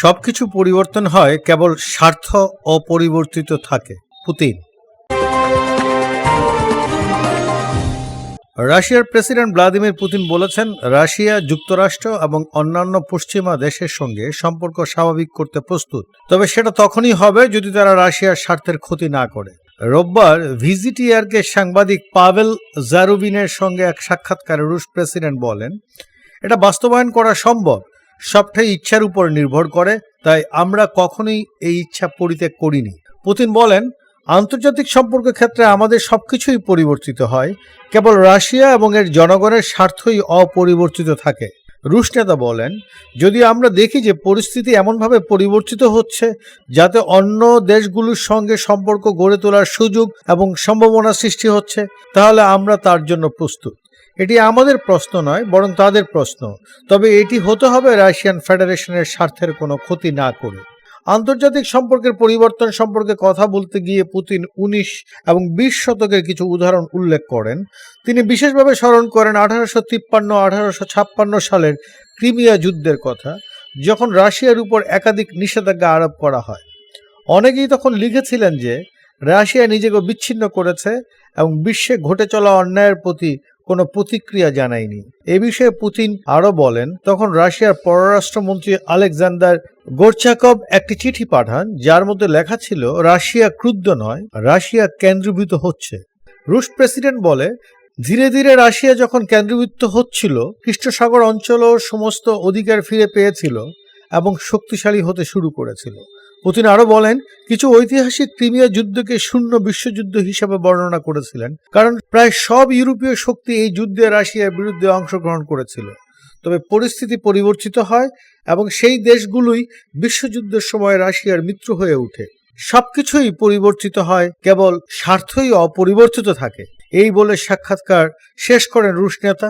সবকিছু পরিবর্তন হয় কেবল স্বার্থ অপরিবর্তিত থাকে। পুতিন। রাশিয়ার প্রেসিডেন্ট ভ্লাদিমির পুতিন বলেছেন, রাশিয়া যুক্তরাষ্ট্র এবং অন্যান্য পশ্চিমা দেশের সঙ্গে সম্পর্ক স্বাভাবিক করতে প্রস্তুত। তবে সেটা তখনই হবে যদি তারা রাশিয়ার স্বার্থের ক্ষতি না করে। রোববার ভিজিটিআরকে সাংবাদিক পাভেল জারুবিনের সঙ্গে এক সাক্ষাৎকারে রুশ প্রেসিডেন্ট বলেন, এটা বাস্তবায়ন করা সম্ভব। সবটাই ইচ্ছার উপর নির্ভর করে, তাই আমরা কখনোই এই ইচ্ছা পরিত্যাগ করিনি। পুতিন বলেন, আন্তর্জাতিক সম্পর্কের ক্ষেত্রে আমাদের সবকিছুই পরিবর্তিত হয়, কেবল রাশিয়া এবং এর জনগণের স্বার্থই অপরিবর্তিত থাকে। রুশ নেতা বলেন, যদি আমরা দেখি যে পরিস্থিতি এমনভাবে পরিবর্তিত হচ্ছে, যাতে অন্য দেশগুলোর সঙ্গে সম্পর্ক গড়ে তোলার সুযোগ এবং সম্ভাবনা সৃষ্টি হচ্ছে, তাহলে আমরা তার জন্য প্রস্তুত। এটি আমাদের প্রশ্ন নয়, বরং তাদের প্রশ্ন। তবে এটি হতে হবে রাশিয়ান ফেডারেশনের স্বার্থের কোনো ক্ষতি না করে। আন্তর্জাতিক সম্পর্কের পরিবর্তন সম্পর্কে কথা বলতে গিয়ে পুতিন উনিশ এবং বিশ শতকের কিছু উদাহরণ উল্লেখ করেন। তিনি বিশেষভাবে স্মরণ করেন আঠারোশো তিপ্পান্ন, আঠারোশো ছাপ্পান্ন সালের ক্রিমিয়া যুদ্ধের কথা, যখন রাশিয়ার উপর একাধিক নিষেধাজ্ঞা আরোপ করা হয়। অনেকেই তখন লিখেছিলেন যে, রাশিয়া নিজেকে বিচ্ছিন্ন করেছে এবং বিশ্বে ঘটে চলা অন্যায়ের প্রতি কোনো প্রতিক্রিয়া জানায়নি। এ বিষয়ে পুতিন আরও বলেন, তখন রাশিয়ার পররাষ্ট্রমন্ত্রী আলেকজান্ডার গোরচাকভ একটি চিঠি পাঠান, যার মধ্যে লেখা ছিল, রাশিয়া ক্রুদ্ধ নয়, রাশিয়া কেন্দ্রীভূত হচ্ছে। রুশ প্রেসিডেন্ট বলে, ধীরে ধীরে রাশিয়া যখন কেন্দ্রীভূত হচ্ছিল, খ্রিস্টসাগর অঞ্চলও সমস্ত অধিকার ফিরে পেয়েছিল এবং শক্তিশালী হতে শুরু করেছিল। পুতিন আরও বলেন, কিছু ঐতিহাসিক ক্রিমিয়া যুদ্ধকে শূন্য বিশ্বযুদ্ধ হিসাবে বর্ণনা করেছিলেন, কারণ প্রায় সব ইউরোপীয় শক্তি এই যুদ্ধে রাশিয়ার বিরুদ্ধে অংশগ্রহণ করেছিল। তবে পরিস্থিতি পরিবর্তিত হয় এবং সেই দেশগুলোই বিশ্বযুদ্ধের সময় রাশিয়ার মিত্র হয়ে ওঠে। সবকিছুই পরিবর্তিত হয়, কেবল স্বার্থই অপরিবর্তিত থাকে। এই বলে সাক্ষাৎকার শেষ করেন রুশ নেতা।